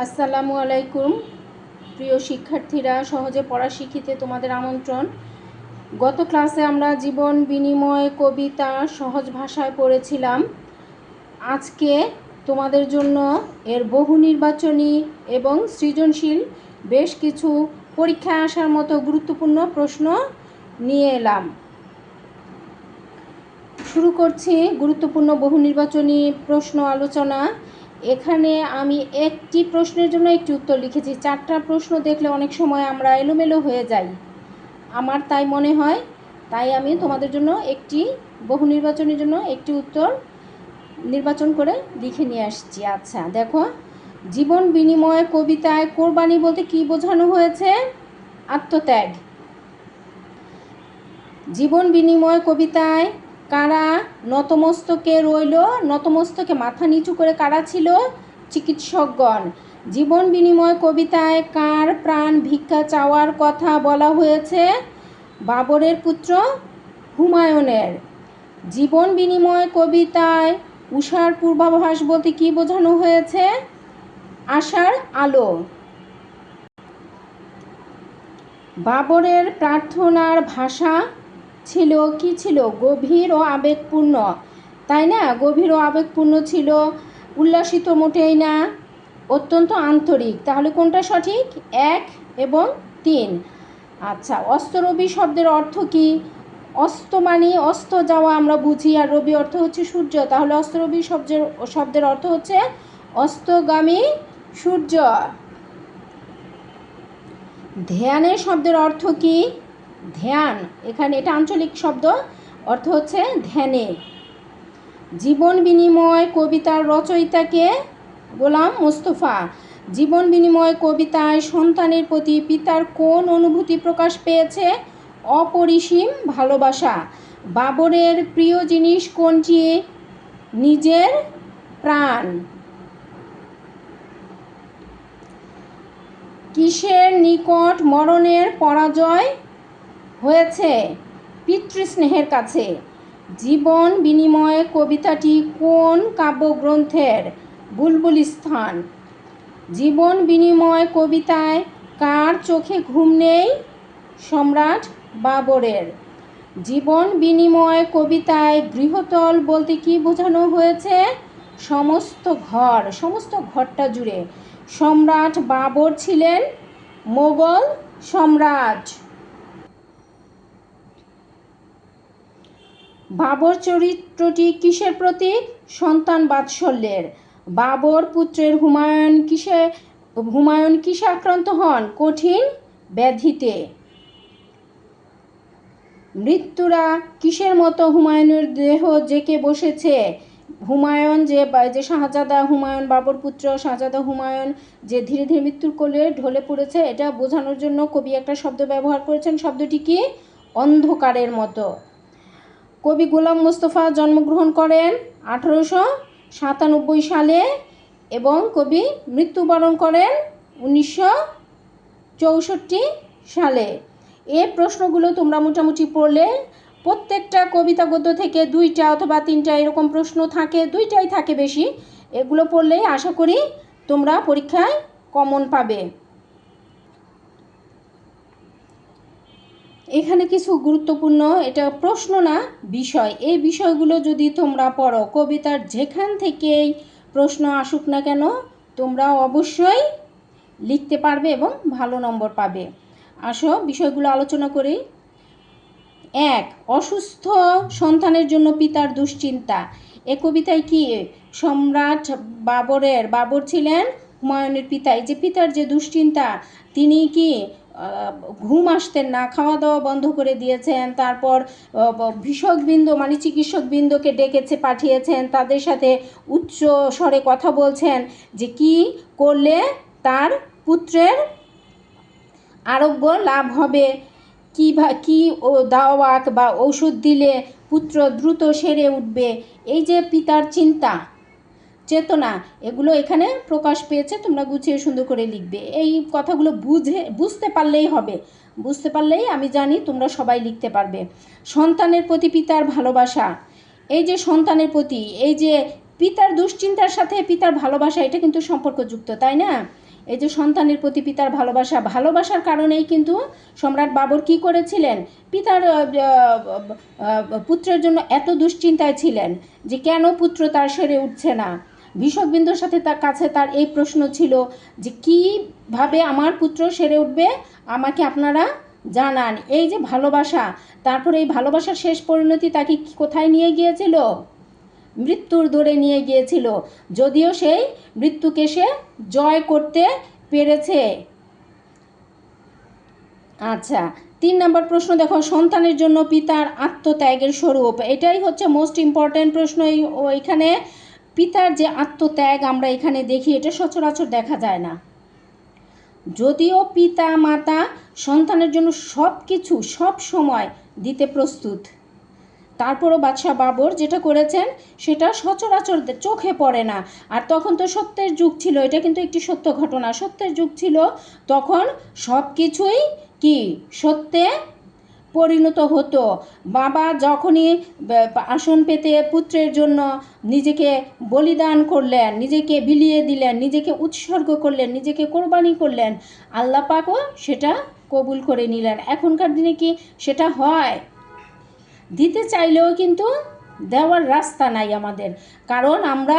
আসসালামু আলাইকুম, প্রিয় শিক্ষার্থীরা, সহজে পড়া শিখিতে তোমাদের আমন্ত্রণ। গত ক্লাসে আমরা জীবন বিনিময়, কবিতা সহজ ভাষায় পড়েছিলাম। আজকে তোমাদের জন্য এর বহু নির্বাচনী এবং সৃজনশীল বেশ কিছু পরীক্ষায় আসার মতো গুরুত্বপূর্ণ প্রশ্ন নিয়ে এলাম। শুরু করছি গুরুত্বপূর্ণ বহু নির্বাচনী প্রশ্ন আলোচনা। এখানে আমি একটি প্রশ্নের জন্য একটি উত্তর লিখেছি। চারটা প্রশ্ন দেখলে অনেক সময় আমরা এলোমেলো হয়ে যাই। আমার তাই মনে হয়, তাই আমি তোমাদের জন্য একটি বহু নির্বাচনের জন্য একটি উত্তর নির্বাচন করে লিখে নিয়ে আসছি। আচ্ছা দেখো। জীবন বিনিময় কবিতায় কোরবানি বলতে কি বোঝানো হয়েছে? আত্মত্যাগ। জীবন বিনিময় কবিতায় কারা? নতমস্তকে রইল, নতমস্তকে মাথা নিচু করে কারা ছিল? চিকিৎসকগণ। জীবন বিনিময় কবিতায় কার প্রাণ ভিক্ষা চাওয়ার কথা বলা হয়েছে? বাবরের পুত্র হুমায়ুনের। জীবন বিনিময় কবিতায় উষার পূর্বাভাস বলতে কি বোঝানো হয়েছে? আশার আলো। বাবরের প্রার্থনার ভাষা ছিল? কি ছিল? গভীর ও আবেগপূর্ণ। তাই না? গভীর ও আবেগপূর্ণ ছিল। উল্লাসিত মোটেই না। অত্যন্ত আন্তরিক। তাহলে কোনটা সঠিক? এক এবং তিন। আচ্ছা অস্তরবি শব্দের অর্থ কি? অস্ত মানে অস্ত যাওয়া আমরা বুঝি, আর রবি অর্থ হচ্ছে সূর্য। তাহলে অস্তরবি শব্দের শব্দের অর্থ হচ্ছে অস্তগামী সূর্য। ধ্যানের শব্দের অর্থ কি? ধ্যান। এখানে এটা আঞ্চলিক শব্দ, অর্থ হচ্ছে ধ্যানে। জীবন বিনিময় কবিতার রচয়িতাকে গোলাম মোস্তফা। জীবন বিনিময় কবিতায় সন্তানের প্রতি পিতার কোন অনুভূতি প্রকাশ পেয়েছে? অপরিসীম ভালোবাসা। বাবরের প্রিয় জিনিস কোনটি? নিজের প্রাণ। কিসের নিকট মরণের পরাজয়? হয়েছে। পিতৃস্নেহের কাছে। জীবন বিনিময় কবিতাটি কোন কাব্যগ্রন্থের বুলবুল স্থান জীবন বিনিময় কবিতায় কার চোখে ঘুম নেই? সম্রাট বাবরের। জীবন বিনিময় কবিতায় গৃহতল বলতে কি বোঝানো হয়েছে? সমস্ত ঘর, সমস্ত ঘরটা জুড়ে। সম্রাট বাবর ছিলেন মোগল সম্রাট। বাবর চরিত্রটি কিসের প্রতীক সন্তান বাৎসল্যের। বাবর পুত্রের হুমায়ুন কিসে হুমায়ুন কিসে আক্রান্ত হন? কঠিন ব্যাধিতে। মৃত্যুরা কিসের মতো হুমায়ুনের দেহ জেকে বসেছে? হুমায়ুন যে যে শাহজাদা হুমায়ুন, বাবর পুত্র শাহজাদা হুমায়ুন যে ধীরে ধীরে মৃত্যুর কোলে ঢলে পড়েছে, এটা বোঝানোর জন্য কবি একটা শব্দ ব্যবহার করেছেন। শব্দটি কি? অন্ধকারের মতো। কবি গোলাম মোস্তফা জন্মগ্রহণ করেন আঠারোশো সাতানব্বই সালে এবং কবি মৃত্যুবরণ করেন উনিশশো চৌষট্টি সালে। এ প্রশ্নগুলো তোমরা মোটামুটি পড়লে প্রত্যেকটা কবিতা গদ্য থেকে দুইটা অথবা তিনটা এরকম প্রশ্ন থাকে, দুইটাই থাকে বেশি। এগুলো পড়লেই আশা করি তোমরা পরীক্ষায় কমন পাবে। এখানে কিছু গুরুত্বপূর্ণ, এটা প্রশ্ন না, বিষয়। এই বিষয়গুলো যদি তোমরা পড়ো, কবিতার যেখান থেকেই প্রশ্ন আসুক না কেন, তোমরা অবশ্যই লিখতে পারবে এবং ভালো নম্বর পাবে। আসো, বিষয়গুলো আলোচনা করি। এক, অসুস্থ সন্তানের জন্য পিতার দুশ্চিন্তা। এ কবিতায় কি? সম্রাট বাবরের, বাবর ছিলেন হুমায়ুনের পিতা। এই যে পিতার যে দুশ্চিন্তা, তিনি কি ঘুম আসতেন না খাওয়া দাওয়া বন্ধ করে দিয়েছেন, তারপর ভীষকবৃন্দ মানে চিকিৎসকবৃন্দকে ডেকেছে, পাঠিয়েছেন, তাদের সাথে উচ্চ স্বরে কথা বলছেন যে কি করলে তার পুত্রের আরোগ্য লাভ হবে? কী কী ও, দাওয়াত বা ওষুধ দিলে পুত্র দ্রুত সেরে উঠবে? এই যে পিতার চিন্তা চেতনা, এগুলো এখানে প্রকাশ পেয়েছে, তোমরা গুছিয়ে সুন্দর করে লিখবে। এই কথাগুলো বুঝে, বুঝতে পারলেই হবে। বুঝতে পারলেই আমি জানি তোমরা সবাই লিখতে পারবে। সন্তানের প্রতি পিতার ভালোবাসা। এই যে সন্তানের প্রতি, এই যে পিতার দুশ্চিন্তার সাথে পিতার ভালোবাসা, এটা কিন্তু সম্পর্কযুক্ত, তাই না? এই যে সন্তানের প্রতি পিতার ভালোবাসা, ভালোবাসার কারণেই কিন্তু সম্রাট বাবর কি করেছিলেন? পিতার পুত্রের জন্য এত দুশ্চিন্তায় ছিলেন যে কেন পুত্র তার সেরে উঠছে না? ভীষকবিন্দুর সাথে তার কাছে তার এই প্রশ্ন ছিল যে কীভাবে আমার পুত্র সেরে উঠবে? আমাকে আপনারা জানান। এই যে ভালোবাসা, তারপরে এই ভালোবাসার শেষ পরিণতি তাকে কোথায় নিয়ে গিয়েছিল? মৃত্যুর দৌড়ে নিয়ে গিয়েছিল। যদিও সেই মৃত্যুকে সে জয় করতে পেরেছে। আচ্ছা তিন নম্বর প্রশ্ন, দেখো, সন্তানের জন্য পিতার আত্মত্যাগের স্বরূপ। এটাই হচ্ছে মোস্ট ইম্পর্ট্যান্ট প্রশ্ন। এই ও এখানে পিতার যে আত্মত্যাগ আমরা এখানে দেখি, এটা সচরাচর দেখা যায় না। যদিও পিতা, মাতা সন্তানের জন্য সব কিছু সব সময় দিতে প্রস্তুত। তারপরও বাদশাহ বাবর যেটা করেছেন, সেটা সচরাচর চোখে পড়ে না। আর তখন তো সত্যের যুগ ছিল, এটা কিন্তু একটি সত্য ঘটনা। সত্যের যুগ ছিল, তখন সব কিছুই কি? সত্যে পরিণত হতো। বাবা যখনই আসন পেতে পুত্রের জন্য নিজেকে বলিদান করলেন, নিজেকে বিলিয়ে দিলেন, নিজেকে উৎসর্গ করলেন, নিজেকে কোরবানি করলেন, আল্লাহ পাকও সেটা কবুল করে নিলেন। এখনকার দিনে কি সেটা হয়? দিতে চাইলেও কিন্তু দেওয়ার রাস্তা নাই আমাদের। কারণ আমরা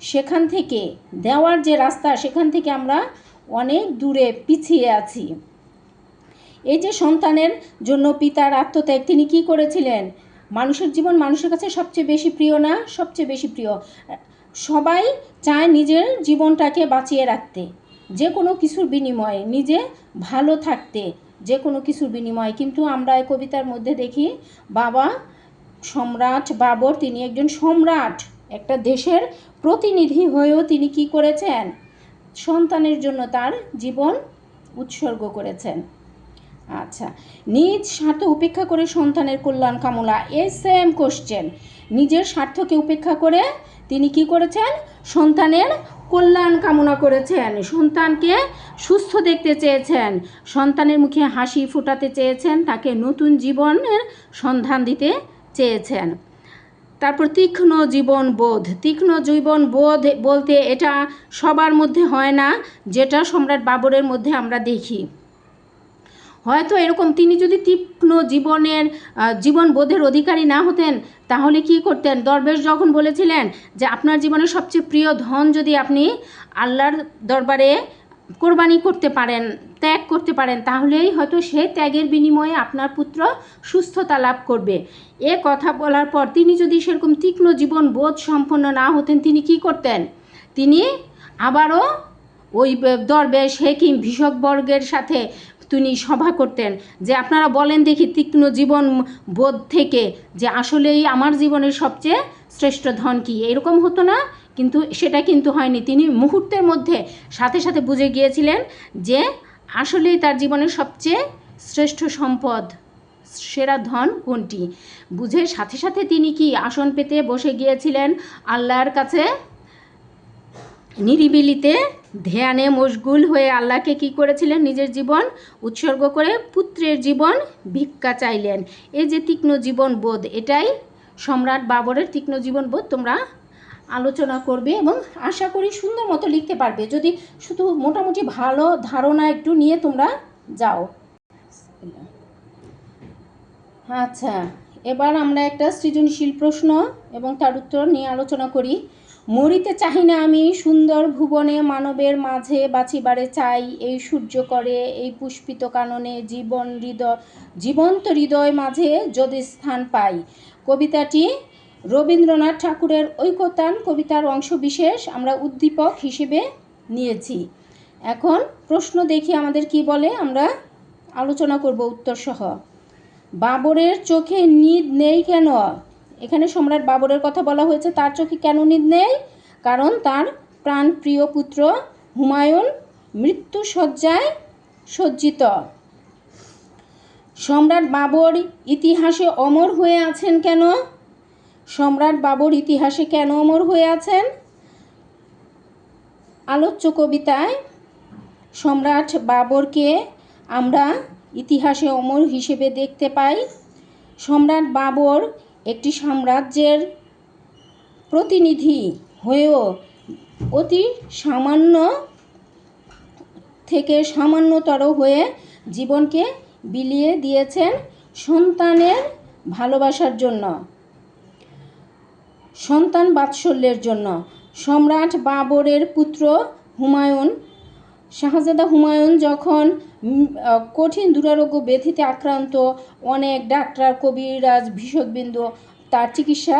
সেখান থেকে, দেওয়ার যে রাস্তা, সেখান থেকে আমরা অনেক দূরে পিছিয়ে আছি। এই যে সন্তানের জন্য পিতার আত্মত্যাগ, তিনি কি করেছিলেন? মানুষের জীবন মানুষের কাছে সবচেয়ে বেশি প্রিয় না? সবচেয়ে বেশি প্রিয়। সবাই চায় নিজের জীবনটাকে বাঁচিয়ে রাখতে। যে কোনো কিছুর বিনিময়ে নিজে ভালো থাকতে, যে কোনো কিছুর বিনিময়ে। কিন্তু আমরা এই কবিতার মধ্যে দেখি, বাবা সম্রাট বাবর তিনি একজন সম্রাট, একটা দেশের প্রতিনিধি হয়েও তিনি কি করেছেন? সন্তানের জন্য তার জীবন উৎসর্গ করেছেন। আচ্ছা। নিজ স্বার্থ উপেক্ষা করে সন্তানের কল্যাণ কামনা এই সেম কোশ্চেন। নিজের স্বার্থকে উপেক্ষা করে তিনি কি করেছেন? সন্তানের কল্যাণ কামনা করেছেন। সন্তানকে সুস্থ দেখতে চেয়েছেন। সন্তানের মুখে হাসি ফোটাতে চেয়েছেন। তাকে নতুন জীবনের সন্ধান দিতে চেয়েছেন। তারপর তীক্ষ্ণ জীবন বোধ। তীক্ষ্ণ জীবন বোধ বলতে এটা সবার মধ্যে হয় না, যেটা সম্রাট বাবরের মধ্যে আমরা দেখি। হয়তো এরকম তিনি যদি তীক্ষ্ণ জীবনের জীবন বোধের অধিকারী না হতেন, তাহলে কি করতেন? দরবেশ যখন বলেছিলেন যে, আপনার জীবনের সবচেয়ে প্রিয় ধন যদি আপনি আল্লাহর দরবারে কোরবানি করতে পারেন, ত্যাগ করতে পারেন, তাহলেই হয়তো সে ত্যাগের বিনিময়ে আপনার পুত্র সুস্থতা লাভ করবে। এ কথা বলার পর তিনি যদি সেরকম তীক্ষ্ণ জীবন বোধ সম্পন্ন না হতেন, তিনি কি করতেন? তিনি আবারও ওই দরবেশ হেকিম ভিষকবর্গের সাথে তিনি সভা করতেন, যে আপনারা বলেন দেখি তীক্ষ্ণ জীবন বোধ থেকে যে আসলেই আমার জীবনের সবচেয়ে শ্রেষ্ঠ ধন কি। এরকম হতো না, কিন্তু সেটা কিন্তু হয়নি। তিনি মুহূর্তের মধ্যে সাথে সাথে বুঝে গিয়েছিলেন যে আসলেই তার জীবনের সবচেয়ে শ্রেষ্ঠ সম্পদ, সেরা ধন কোনটি। বুঝে সাথে সাথে তিনি কি আসন পেতে বসে গিয়েছিলেন আল্লাহর কাছে? নিরিবিলিতে ধ্যানে মশগুল হয়ে আল্লাহকে কি করেছিলেন? নিজের জীবন উৎসর্গ করে পুত্রের জীবন ভিক্ষা চাইলেন। এই যে তীক্ষ্ণ জীবন বোধ, এটাই সম্রাট বাবরের তীক্ষ্ণ জীবন বোধ তোমরা আলোচনা করবে এবং আশা করি সুন্দর মতো লিখতে পারবে। যদি শুধু মোটামুটি ভালো ধারণা একটু নিয়ে তোমরা যাও। আচ্ছা এবার আমরা একটা সৃজনশীল প্রশ্ন এবং তার উত্তর নিয়ে আলোচনা করি। মরিতে চাহি না আমি, সুন্দর ভুবনে মানবের মাঝে বাঁচিবারে চাই, এই সূর্য করে, এই পুষ্পিত কাননে জীবন হৃদয়, জীবন্ত হৃদয় মাঝে যদি স্থান পাই। কবিতাটি রবীন্দ্রনাথ ঠাকুরের ঐকতান কবিতার অংশবিশেষ আমরা উদ্দীপক হিসেবে নিয়েছি। এখন প্রশ্ন দেখি আমাদের কি বলে, আমরা আলোচনা করব উত্তরসহ বাবরের চোখে নিদ নেই কেন? এখানে সম্রাট বাবরের কথা বলা হয়েছে, তার চোখে কেন নিদ নেই? কারণ তার প্রাণপ্রিয় পুত্র হুমায়ুন মৃত্যু শয্যায় সজ্জিত। সম্রাট বাবর ইতিহাসে অমর হয়ে আছেন কেন? সম্রাট বাবর ইতিহাসে কেন অমর হয়ে আছেন? আলোচ্য কবিতায় সম্রাট বাবরকে আমরা ইতিহাসে অমর হিসেবে দেখতে পাই। সম্রাট বাবর একটি সাম্রাজ্যের প্রতিনিধি হয়েও অতি সামান্য থেকে সামান্যতর হয়ে জীবনকে বিলিয়ে দিয়েছেন সন্তানের ভালোবাসার জন্য, সন্তান বাৎসল্যের জন্য। সম্রাট বাবরের পুত্র হুমায়ুন, শাহজাদা হুমায়ুন যখন কঠিন দুরারোগ্য ব্যাধিতে আক্রান্ত অনেক ডাক্তার, কবিরাজ ভীষকবিন্দু তার চিকিৎসা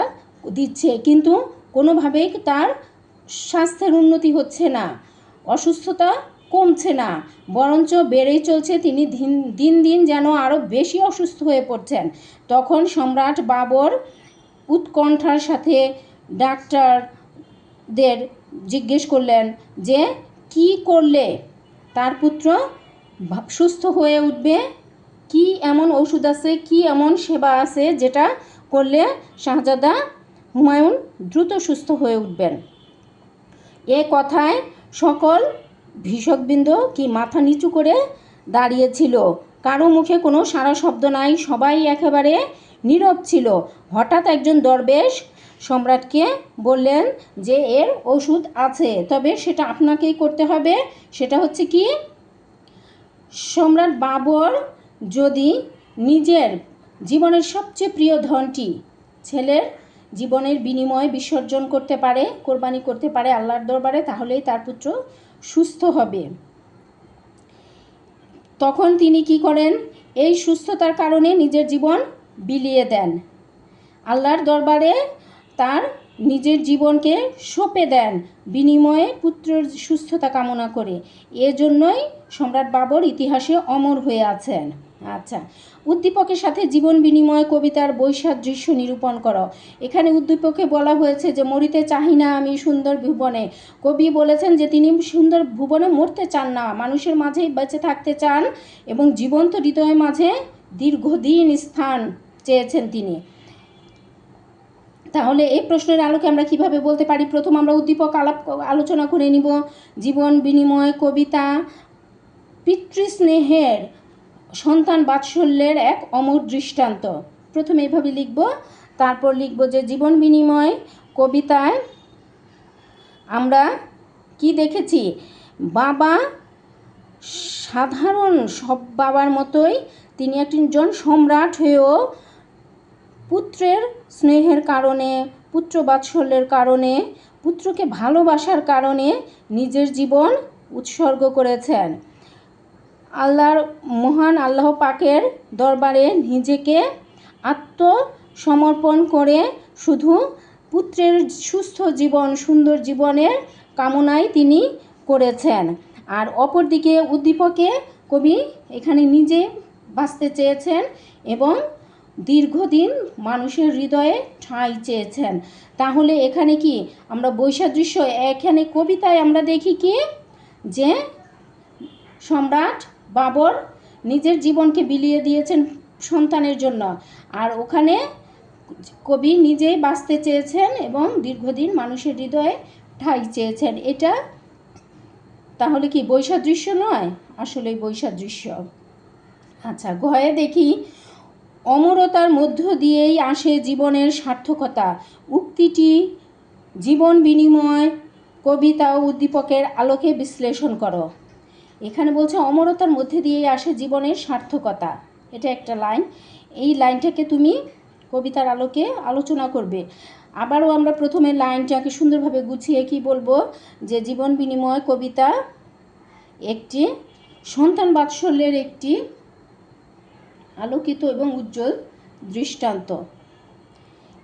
দিচ্ছে, কিন্তু কোনোভাবেই তার স্বাস্থ্যের উন্নতি হচ্ছে না, অসুস্থতা কমছে না, বরঞ্চ বেড়েই চলছে তিনি দিন দিন দিন যেন আরও বেশি অসুস্থ হয়ে পড়ছেন। তখন সম্রাট বাবর উৎকণ্ঠার সাথে ডাক্তারদের জিজ্ঞেস করলেন যে, কি করলে? তার পুত্র সুস্থ হয়ে উঠবে, কি এমন ওষুধ আছে, কি এমন সেবা আছে যেটা করলে শাহজাদা হুমায়ুন দ্রুত সুস্থ হয়ে উঠবেন। এ কথায় সকল ভীষকবৃন্দ কি মাথা নিচু করে দাঁড়িয়েছিল। কারও মুখে কোনো সারা শব্দ নাই, সবাই একেবারে নীরব ছিল। হঠাৎ একজন দরবেশ সম্রাটকে বললেন যে, এর ওষুধ আছে, তবে সেটা আপনাকেই করতে হবে। সেটা হচ্ছে কি সম্রাট বাবর যদি নিজের জীবনের সবচেয়ে প্রিয় ধনটি ছেলের জীবনের বিনিময়ে বিসর্জন করতে পারে, কোরবানি করতে পারে আল্লাহর দরবারে, তাহলেই তার পুত্র সুস্থ হবে। তখন তিনি কি করেন? এই সুস্থতার কারণে নিজের জীবন বিলিয়ে দেন। আল্লাহর দরবারে তার নিজের জীবনকে সঁপে দেন, বিনিময়ে পুত্রের সুস্থতা কামনা করে। এজন্যই সম্রাট বাবর ইতিহাসে অমর হয়ে আছেন। আচ্ছা উদ্দীপকের সাথে জীবন বিনিময় কবিতার বৈসাদৃশ্য নিরূপণ করো। এখানে উদ্দীপকে বলা হয়েছে যে, মরিতে চাহি না আমি সুন্দর ভুবনে। কবি বলেছেন যে, তিনি সুন্দর ভুবনে মরতে চান না। মানুষের মাঝেই বেঁচে থাকতে চান এবং জীবন্ত হৃদয়ের মাঝে দীর্ঘদিন স্থান চেয়েছেন তিনি। তাহলে এই প্রশ্নের আলোকে আমরা কীভাবে বলতে পারি? প্রথম আমরা উদ্দীপক আলাপ, আলোচনা করে নিব। জীবন বিনিময়, কবিতা, পিতৃস্নেহের সন্তান বাৎসল্যের এক অমর দৃষ্টান্ত। প্রথমে এভাবে লিখব। তারপর লিখব যে, জীবন বিনিময়, কবিতায় আমরা কি দেখেছি? বাবা সাধারণ সব বাবার মতোই তিনি একজন সম্রাট হয়েও পুত্রের স্নেহের কারণে, পুত্র বাৎসল্যের কারণে, পুত্রকে ভালোবাসার কারণে নিজের জীবন উৎসর্গ করেছেন। আল্লাহর মহান আল্লাহ পাকের দরবারে নিজেকে আত্মসমর্পণ করে শুধু পুত্রের সুস্থ জীবন, সুন্দর জীবনের কামনাই তিনি করেছেন। আর অপরদিকে উদ্দীপকে কবি এখানে নিজে বাঁচতে চেয়েছেন এবং দীর্ঘদিন মানুষের হৃদয়ে ঠাঁই চেয়েছেন। তাহলে এখানে কি আমরা বৈসাদৃশ্য? এখানে কবিতায় আমরা দেখি কি? যে সম্রাট বাবর নিজের জীবনকে বিলিয়ে দিয়েছেন সন্তানের জন্য। আর ওখানে কবি নিজেই বাঁচতে চেয়েছেন এবং দীর্ঘদিন মানুষের হৃদয়ে ঠাঁই চেয়েছেন। এটা তাহলে কি বৈসাদৃশ্য নয়? আসলেই বৈসাদৃশ্য। আচ্ছা ঘয়ে দেখি অমরতার মধ্য দিয়েই আসে জীবনের সার্থকতা। উক্তিটি জীবন বিনিময়, কবিতা ও উদ্দীপকের আলোকে বিশ্লেষণ করো। এখানে বলছে, অমরতার মধ্যে দিয়েই আসে জীবনের সার্থকতা। এটা একটা লাইন। এই লাইনটাকে তুমি কবিতার আলোকে আলোচনা করবে। আবারও আমরা প্রথমে লাইনটাকে সুন্দরভাবে গুছিয়ে কি বলব? যে জীবন বিনিময় কবিতা একটি, সন্তান বাৎসল্যের একটি আলোকিত এবং উজ্জ্বল দৃষ্টান্ত।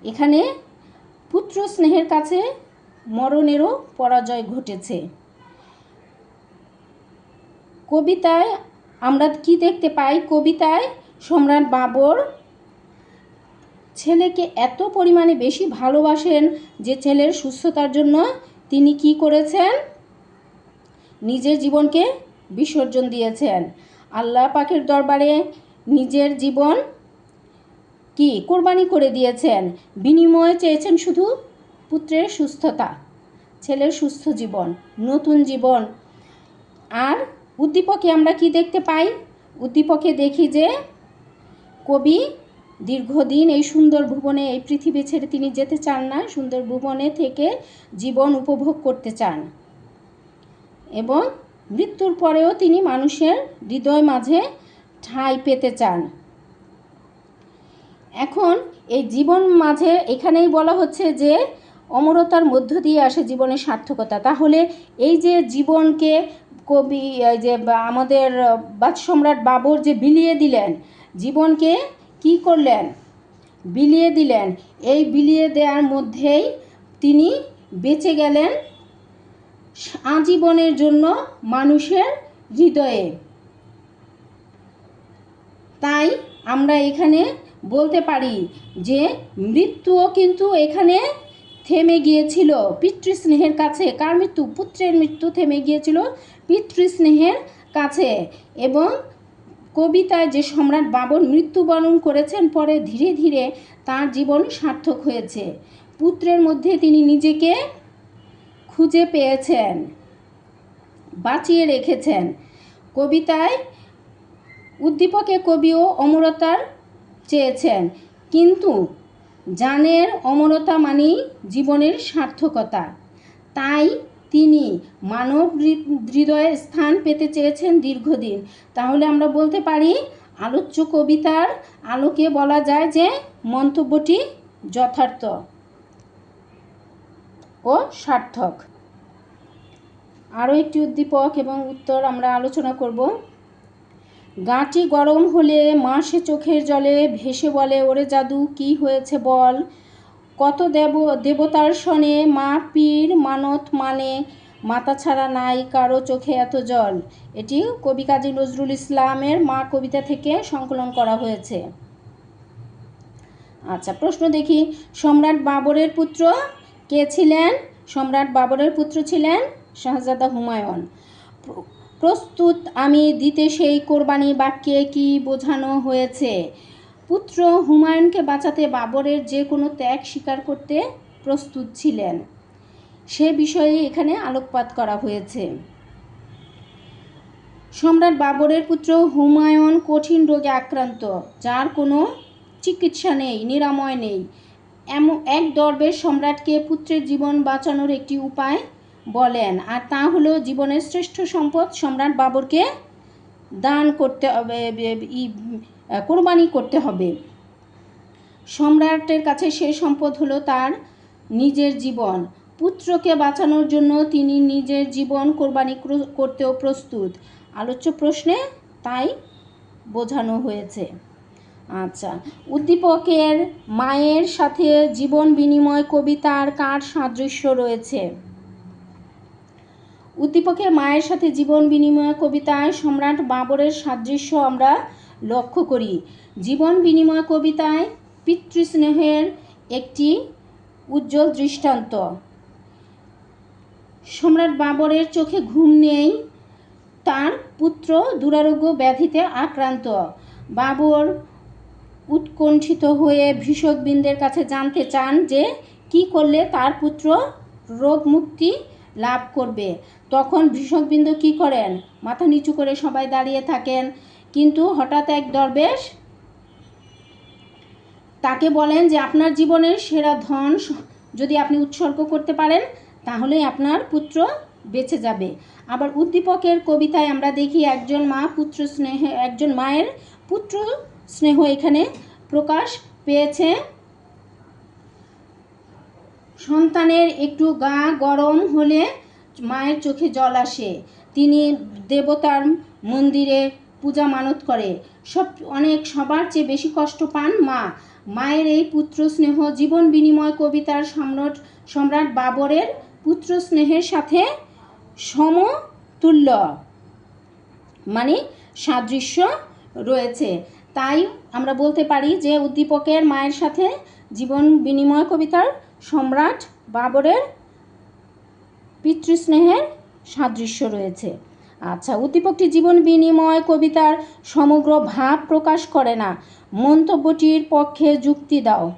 এখানে পুত্র স্নেহের কাছে মরণেরও পরাজয় ঘটেছে। কবিতায় আমরা কি দেখতে পাই? কবিতায় সম্রাট বাবর ছেলেকে এত পরিমাণে বেশি ভালোবাসেন যে ছেলের সুস্থতার জন্য তিনি কি করেছেন? নিজের জীবনকে বিসর্জন দিয়েছেন। আল্লাহ পাকের দরবারে নিজের জীবন কি? কোরবানি করে দিয়েছেন। বিনিময়ে চেয়েছেন শুধু পুত্রের সুস্থতা, ছেলের সুস্থ জীবন, নতুন জীবন। আর উদ্দীপকে আমরা কি দেখতে পাই? উদ্দীপকে দেখি যে কবি দীর্ঘদিন এই সুন্দর ভুবনে, এই পৃথিবী ছেড়ে তিনি যেতে চান না, সুন্দর ভুবনে থেকে জীবন উপভোগ করতে চান। এবং মৃত্যুর পরেও তিনি মানুষের হৃদয় মাঝে ঠাঁই পেতে চান। এখন এই জীবন মাঝে এখানেই বলা হচ্ছে যে, অমরতার মধ্য দিয়ে আসে জীবনের সার্থকতা। তাহলে এই যে জীবনকে কবি, এই যে আমাদের বাদ সম্রাট বাবর যে বিলিয়ে দিলেন, জীবনকে কি করলেন? বিলিয়ে দিলেন। এই বিলিয়ে দেওয়ার মধ্যেই তিনি বেঁচে গেলেন আজীবনের জন্য মানুষের হৃদয়ে। তাই আমরা এখানে বলতে পারি যে মৃত্যুও কিন্তু এখানে থেমে গিয়েছিল। পিতৃস্নেহের কাছে, কার মৃত্যু? পুত্রের মৃত্যু থেমে গিয়েছিল পিতৃস্নেহের কাছে এবং কবিতায় যে সম্রাট বাবর মৃত্যুবরণ করেছেন, পরে ধীরে ধীরে তার জীবন সার্থক হয়েছে। পুত্রের মধ্যে তিনি নিজেকে খুঁজে পেয়েছেন, বাঁচিয়ে রেখেছেন। কবিতায় উদ্দীপকে কবিও অমরতার চেয়েছেন। কিন্তু জানের অমরতা মানেই জীবনের সার্থকতা। তাই তিনি মানব হৃদয়ে স্থান পেতে চেয়েছেন দীর্ঘদিন। তাহলে আমরা বলতে পারি, আলোচ্য কবিতার আলোকে বলা যায় যে মন্তব্যটি যথার্থ ও সার্থক। আরও একটি উদ্দীপক এবং উত্তর আমরা আলোচনা করব। গাঁটি গরম হলে মাসে চোখের জলে ভেসে বলে, ওরে জাদু, কি হয়েছে বল? কত দেব, দেবতার শনে মা পীর মানত মানে মাথা ছাড়া নাই কারও চোখে এত জল। এটি কবি কাজী নজরুল ইসলামের মা কবিতা থেকে সংকলন করা হয়েছে। আচ্ছা প্রশ্ন দেখি, সম্রাট বাবরের পুত্র কে ছিলেন? সম্রাট বাবরের পুত্র ছিলেন শাহজাদা হুমায়ুন। প্রস্তুত, আমি দিতে সেই কোরবানি বাক্যে কি বোঝানো হয়েছে? পুত্র হুমায়ুনকে বাঁচাতে বাবরের যে কোনো ত্যাগ স্বীকার করতে প্রস্তুত ছিলেন। সে বিষয়ে এখানে আলোকপাত করা হয়েছে। সম্রাট বাবরের পুত্র হুমায়ুন কঠিন রোগে আক্রান্ত, যার কোনো চিকিৎসা নেই, নিরাময় নেই। এমন এক দরবেশ সম্রাটকে পুত্রের জীবন বাঁচানোর একটি উপায় বলেন, আর তা হলো জীবনের শ্রেষ্ঠ সম্পদ সম্রাট বাবরকে দান করতে হবে ই কোরবানি করতে হবে। সম্রাটের কাছে সে সম্পদ হলো তার নিজের জীবন। পুত্রকে বাঁচানোর জন্য তিনি নিজের জীবন কোরবানি করতেও প্রস্তুত। আলোচ্য প্রশ্নে তাই বোঝানো হয়েছে। আচ্ছা উদ্দীপকের মায়ের সাথে জীবন বিনিময় কবিতার কার সাদৃশ্য রয়েছে? উদ্দীপকের মায়ের সাথে জীবন বিনিময় কবিতায় সম্রাট বাবরের সাদৃশ্য আমরা লক্ষ্য করি। জীবন বিনিময় কবিতায় পিতৃস্নেহের একটি উজ্জ্বল দৃষ্টান্ত। সম্রাট বাবরের চোখে ঘুম নেই, তার পুত্র দুরারোগ্য ব্যাধিতে আক্রান্ত। বাবর উৎকণ্ঠিত হয়ে ভীষকবৃন্দের কাছে জানতে চান যে কি করলে তার পুত্র রোগ মুক্তি লাভ করবে। তখন ভীষকবৃন্দ কি করেন? মাথা নিচু করে সবাই দাঁড়িয়ে থাকেন। কিন্তু হঠাৎ এক দরবেশ তাকে বলেন যে, আপনার জীবনের সেরা ধন যদি আপনি উৎসর্গ করতে পারেন, তাহলেই আপনার পুত্র বেঁচে যাবে। আবার উদ্দীপকের কবিতায় আমরা দেখি একজন মা পুত্র স্নেহে, একজন মায়ের পুত্র স্নেহ এখানে প্রকাশ পেয়েছে। সন্তানের একটু গা গরম হলে মায়ের চোখে জল আসে। তিনি দেবতার মন্দিরে পূজা মানত করে। সব, অনেক সবার চেয়ে বেশি কষ্ট পান মা। মায়ের এই পুত্র স্নেহ, জীবন বিনিময় কবিতার সম্রাট সম্রাট বাবরের পুত্র স্নেহের সাথে সমতুল্য মানে সাদৃশ্য রয়েছে। তাই আমরা বলতে পারি যে উদ্দীপকের মায়ের সাথে জীবন বিনিময় কবিতার সম্রাট বাবরের পিতৃস্নেহের সাদৃশ্য রয়েছে। আচ্ছা উদ্দীপকটি জীবন বিনিময় কবিতার সমগ্র ভাব প্রকাশ করে না। মন্তব্যটির পক্ষে যুক্তি দাও।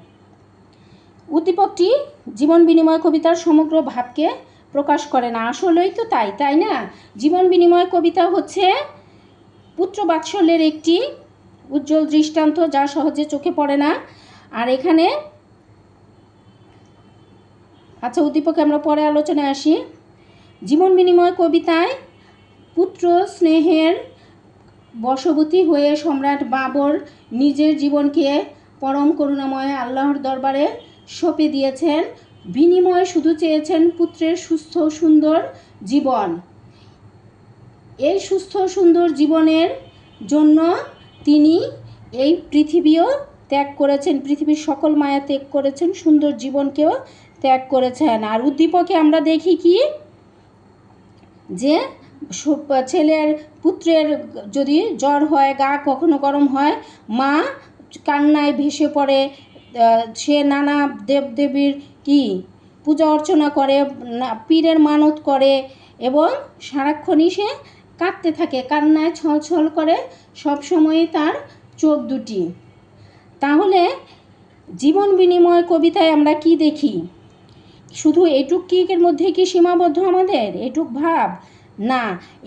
উদ্দীপকটি জীবন বিনিময় কবিতার সমগ্র ভাবকে প্রকাশ করে না। আসলেই তো তাই তাই না? জীবন বিনিময় কবিতা হচ্ছে পুত্র বাৎসল্যের একটি উজ্জ্বল দৃষ্টান্ত যা সহজে চোখে পড়ে না। আর এখানে আচ্ছা উদ্দীপকে আমরা পরে আলোচনায় আসি। জীবন বিনিময় কবিতায় পুত্র স্নেহের বশবতী হয়ে সম্রাট বাবর নিজের জীবনকে পরম করুণাময় আল্লাহর দরবারে সঁপে দিয়েছেন। বিনিময়ে শুধু চেয়েছেন পুত্রের সুস্থ সুন্দর জীবন। এই সুস্থ সুন্দর জীবনের জন্য তিনি এই পৃথিবীও ত্যাগ করেছেন, পৃথিবীর সকল মায়া ত্যাগ করেছেন, সুন্দর জীবনকেও ত্যাগ করেছেন। আর উদ্দীপকে আমরা দেখি কি? যে ছেলের পুত্রের যদি জ্বর হয়, গা কখনো গরম হয়, মা কান্নায় ভেসে পড়ে সে নানা দেবদেবীর কি? পূজা অর্চনা করে পীরের মানত করে এবং সারাক্ষণই সে কাঁদতে থাকে, কান্নায় ছলছল করে সব সময়ই তার চোখ দুটি। তাহলে জীবন বিনিময় কবিতায় আমরা কি দেখি? শুধু এটুক কিকের মধ্যে কি সীমাবদ্ধ আমাদের? এটুক ভাব? না,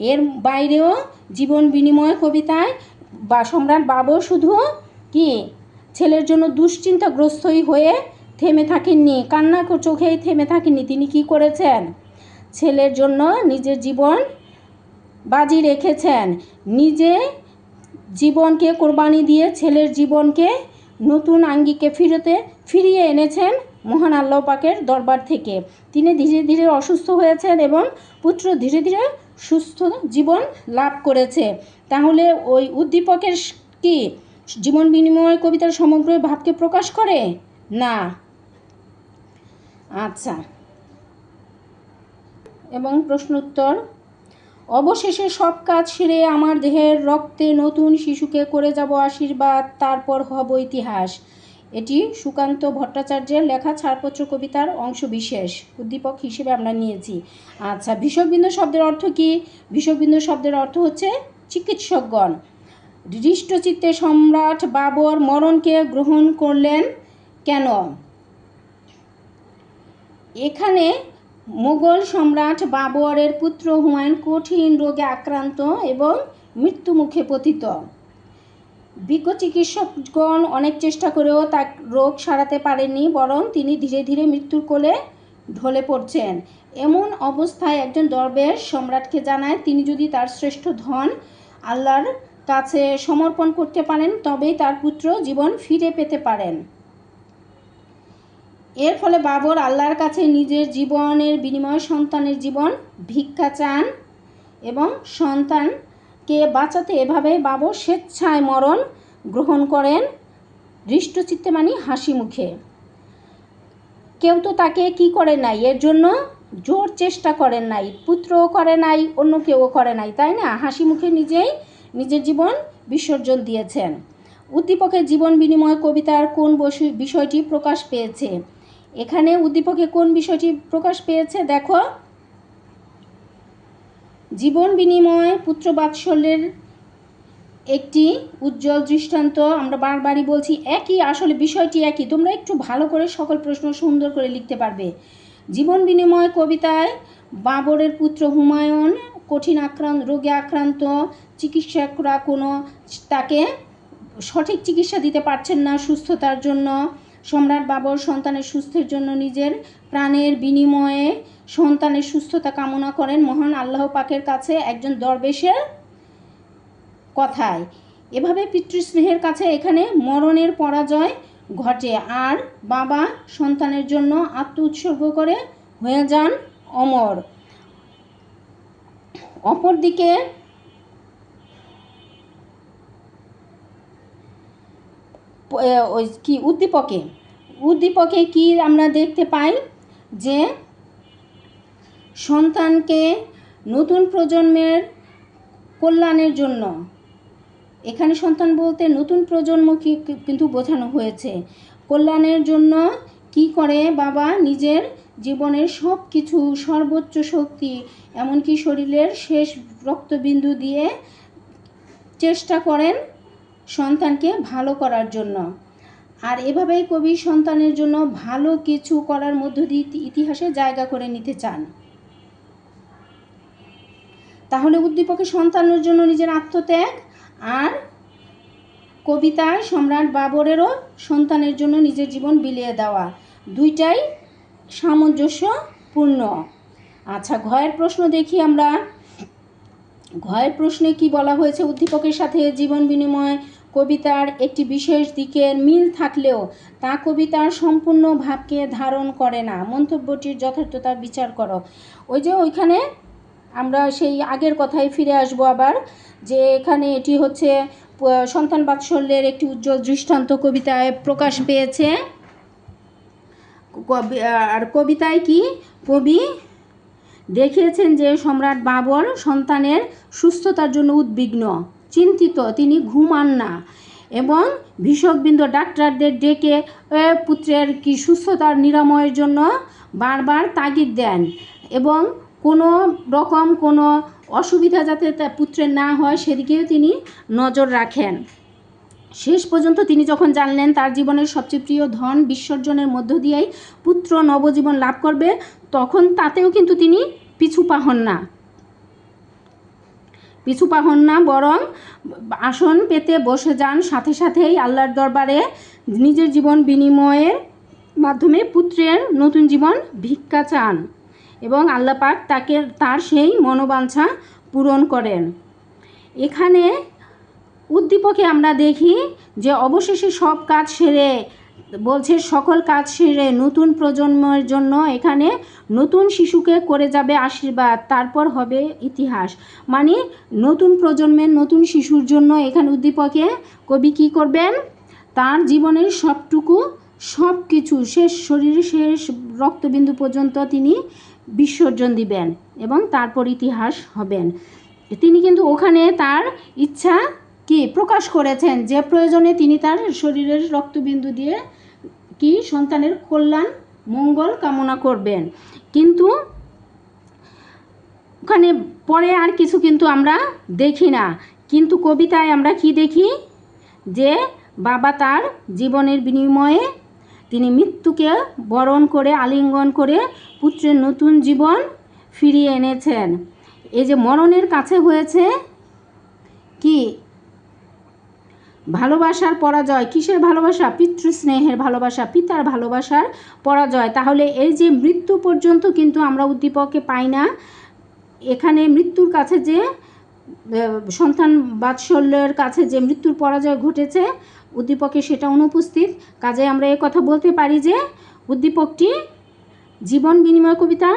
এর বাইরেও জীবন বিনিময় কবিতায় বা সম্রাট বাবু শুধু কি ছেলের জন্য দুশ্চিন্তাগ্রস্তই হয়ে থেমে থাকেননি, কান্না চোখেই থেমে থাকেননি। তিনি কি করেছেন? ছেলের জন্য নিজের জীবন বাজি রেখেছেন। নিজে জীবনকে কোরবানি দিয়ে ছেলের জীবনকে নতুন আঙ্গিকে ফিরতে ফিরিয়ে এনেছেন মহান আল্লাহ পাকের দরবার থেকে। তিনি ধীরে ধীরে অসুস্থ হয়েছেন এবং পুত্র ধীরে ধীরে সুস্থ জীবন লাভ করেছে। তাহলে ওই উদ্দীপকের কি জীবন বিনিময় কবিতার সমগ্র ভাবকে প্রকাশ করে? না। আচ্ছা। এবং প্রশ্ন উত্তর অবশেষে সব কাজ সেরে আমার দেহের রক্তে নতুন শিশুকে করে যাব আশীর্বাদ, তারপর হব ইতিহাস। এটি সুকান্ত ভট্টাচার্যের লেখা ছাড়পত্র কবিতার অংশ বিশেষ, উদ্দীপক হিসেবে আমরা নিয়েছি। আচ্ছা বিষকবিন্দু শব্দের অর্থ কি? বিষকবিন্দু শব্দের অর্থ হচ্ছে চিকিৎসকগণ। হৃষ্টচিত্তে সম্রাট বাবর মরণকে গ্রহণ করলেন কেন? এখানে মোগল সম্রাট বাবরের পুত্র হুমায়ুন কঠিন রোগে আক্রান্ত এবং মৃত্যুমুখে পতিত। বিজ্ঞ চিকিৎসকগণ অনেক চেষ্টা করেও তার রোগ সারাতে পারেননি, বরং তিনি ধীরে ধীরে মৃত্যুর কোলে ঢলে পড়ছেন। এমন অবস্থায় একজন দরবেশ সম্রাটকে জানায়, তিনি যদি তার শ্রেষ্ঠ ধন আল্লাহর কাছে সমর্পণ করতে পারেন, তবেই তার পুত্র জীবন ফিরে পেতে পারেন। এর ফলে বাবর আল্লাহর কাছে নিজের জীবনের বিনিময়ে সন্তানের জীবন ভিক্ষা চান এবং সন্তানকে বাঁচাতে এভাবে বাবর স্বেচ্ছায় মরণ গ্রহণ করেন হৃষ্টচিত্তে মানে হাসি মুখে। কেউ তো তাকে কি করে নাই? এর জন্য জোর চেষ্টা করেন নাই, পুত্রও করে নাই, অন্য কেউও করে নাই, তাই না? হাসি মুখে নিজেই নিজের জীবন বিসর্জন দিয়েছেন। উদ্দীপকের জীবন বিনিময় কবিতার কোন বিষয়টি প্রকাশ পেয়েছে? এখানে উদ্দীপকে কোন বিষয়টি প্রকাশ পেয়েছে? দেখো জীবন বিনিময় পুত্র বাৎসল্যের একটি উজ্জ্বল দৃষ্টান্ত। আমরা বারবারই বলছি, একই আসলে বিষয়টি একই। তোমরা একটু ভালো করে সকল প্রশ্ন সুন্দর করে লিখতে পারবে। জীবন বিনিময় কবিতায় বাবরের পুত্র হুমায়ুন কঠিন আক্রান্ত, রোগে আক্রান্ত চিকিৎসকরা কোনো তাকে সঠিক চিকিৎসা দিতে পারছেন না সুস্থতার জন্য। সম্রাট বাবর সন্তানের সুস্থের জন্য নিজের প্রাণের বিনিময়ে সন্তানের সুস্থতা কামনা করেন। মহান আল্লাহ পাকের কাছে একজন দরবেশের কথায়। এভাবে পিতৃস্নেহের কাছে এখানে মরণের পরাজয় ঘটে। আর বাবা সন্তানের জন্য আত্ম উৎসর্গ করে হয়ে যান অমর। অপরদিকে কি, উদ্দীপকে। উদ্দীপকে কি আমরা দেখতে পাই যে সন্তানকে নতুন প্রজন্মের কল্যাণের জন্য। এখানে সন্তান বলতে নতুন প্রজন্ম কিন্তু বোঝানো হয়েছে। কল্যাণের জন্য কি করে বাবা নিজের জীবনের সব কিছু সর্বোচ্চ শক্তি, এমনকি শরীরের শেষ রক্তবিন্দু দিয়ে চেষ্টা করেন সন্তানকে ভালো করার জন্য। আর এভাবেই কবি সন্তানের জন্য ভালো কিছু করার মধ্য দিয়ে ইতিহাসে জায়গা করে নিতে চান। তাহলে উদ্দীপকের সন্তানের জন্য নিজের আত্মত্যাগ আর কবিতায় সম্রাট বাবরেরও সন্তানের জন্য নিজের জীবন বিলিয়ে দেওয়া। দুইটাই সামঞ্জস্যপূর্ণ। আচ্ছা ঘয়ের প্রশ্ন দেখি আমরা। ঘয়ের প্রশ্নে কি বলা হয়েছে? উদ্দীপকের সাথে জীবন বিনিময়, কবিতার একটি বিশেষ দিকের মিল থাকলেও তা কবিতার সম্পূর্ণ ভাবকে ধারণ করে না। মন্তব্যটির যথার্থতা বিচার করো। ওই যে ওইখানে আমরা সেই আগের কথায় ফিরে আসব আবার, যে এখানে এটি হচ্ছে সন্তান বাৎসল্যের একটি উজ্জ্বল দৃষ্টান্ত কবিতায় প্রকাশ পেয়েছে। আর কবিতায় কি? কবি দেখিয়েছেন যে সম্রাট বাবর সন্তানের সুস্থতার জন্য উদ্বিগ্ন, চিন্তিত, তিনি ঘুমান না এবং ভীষকবৃন্দ ডাক্তারদের ডেকে পুত্রের কি সুস্থতার নিরাময়ের জন্য বারবার তাগিদ দেন? এবং কোনো রকম কোনো অসুবিধা যাতে তার পুত্রের না হয় সেদিকেও তিনি নজর রাখেন। শেষ পর্যন্ত তিনি যখন জানলেন তার জীবনের সবচেয়ে প্রিয় ধন বিসর্জনের মধ্য দিয়েই পুত্র নবজীবন লাভ করবে, তখন তাতেও কিন্তু তিনি পিছু পাহন না। পিছু পাহন না, বরং আসন পেতে বসে যান। সাথে সাথেই আল্লাহর দরবারে নিজের জীবন বিনিময়ের মাধ্যমে পুত্রের নতুন জীবন ভিক্ষা চান। এবং আল্লাহ পাক তাকে, তার সেই মনোবাঞ্ছা পূরণ করেন। এখানে উদ্দীপকে আমরা দেখি যে অবশেষে সব কাজ সেরে, বলছে সকল কাজ সেরে, নতুন প্রজন্মের জন্য এখানে নতুন শিশুকে করে যাবে আশীর্বাদ, তারপর হবে ইতিহাস। মানে নতুন প্রজন্মের নতুন শিশুর জন্য এখানে উদ্দীপকে কবি কী করবেন? তার জীবনের সবটুকু সব কিছু শেষ, শরীরের শেষ রক্তবিন্দু পর্যন্ত তিনি বিসর্জন দিবেন এবং তারপর ইতিহাস হবেন। তিনি কিন্তু ওখানে তার ইচ্ছা কি প্রকাশ করেছেন? যে প্রয়োজনে তিনি তার শরীরের রক্তবিন্দু দিয়ে কি সন্তানের কল্যাণ, মঙ্গল কামনা করবেন। কিন্তু ওখানে পরে আর কিছু কিন্তু আমরা দেখি না। কিন্তু কবিতায় আমরা কি দেখি? যে বাবা তার জীবনের বিনিময়ে তিনি মৃত্যুকে বরণ করে, আলিঙ্গন করে পুত্রের নতুন জীবন ফিরিয়ে এনেছেন। এই যে মরণের কাছে হয়েছে কি? ভালোবাসার পরাজয়, কিসের ভালোবাসা? পিতৃস্নেহের ভালোবাসা, পিতার ভালোবাসার পরাজয়। তাহলে এই যে মৃত্যু পর্যন্ত কিন্তু আমরা উদ্দীপকে পাই না। এখানে মৃত্যুর কাছে যে সন্তান বাৎসল্যের কাছে যে মৃত্যুর পরাজয় ঘটেছে উদ্দীপকে সেটা অনুপস্থিত। কাজে আমরা এ কথা বলতে পারি যে, উদ্দীপকটি জীবন বিনিময় কবিতা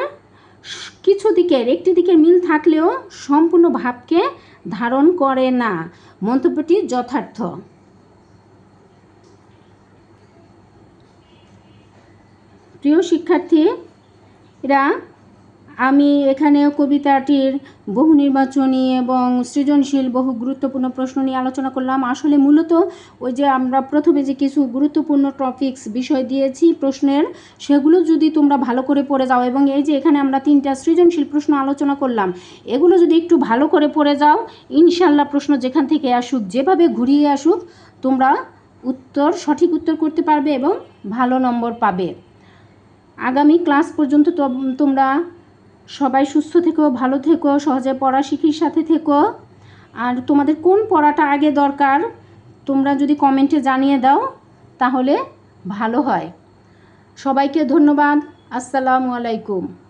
কিছু দিকের, একটি দিকের মিল থাকলেও সম্পূর্ণ ভাবকে ধারণ করে না। মন্তব্যটি যথার্থ। প্রিয় শিক্ষার্থী এরা আমি এখানে কবিতাটির বহু নির্বাচনী এবং সৃজনশীল, বহু গুরুত্বপূর্ণ প্রশ্ন নিয়ে আলোচনা করলাম। আসলে মূলত ওই যে আমরা প্রথমে যে কিছু গুরুত্বপূর্ণ টপিকস বিষয় দিয়েছি, প্রশ্নের, সেগুলো যদি তোমরা ভালো করে পড়ে যাও এবং এই যে এখানে আমরা তিনটা সৃজনশীল প্রশ্ন আলোচনা করলাম, এগুলো যদি একটু ভালো করে পড়ে যাও ইনশাল্লাহ প্রশ্ন যেখান থেকে আসুক, যেভাবে ঘুরিয়ে আসুক, তোমরা উত্তর, সঠিক উত্তর করতে পারবে এবং ভালো নম্বর পাবে। আগামী ক্লাস পর্যন্ত তোম- তোমরা সবাই সুস্থ থেকো, ভালো থেকো, সহজে পড়া শিখির সাথে থেকো। আর তোমাদের কোন পড়াটা আগে দরকার, তোমরা যদি কমেন্টে জানিয়ে দাও, তাহলে ভালো হয়। সবাইকে ধন্যবাদ, আসসালামু আলাইকুম।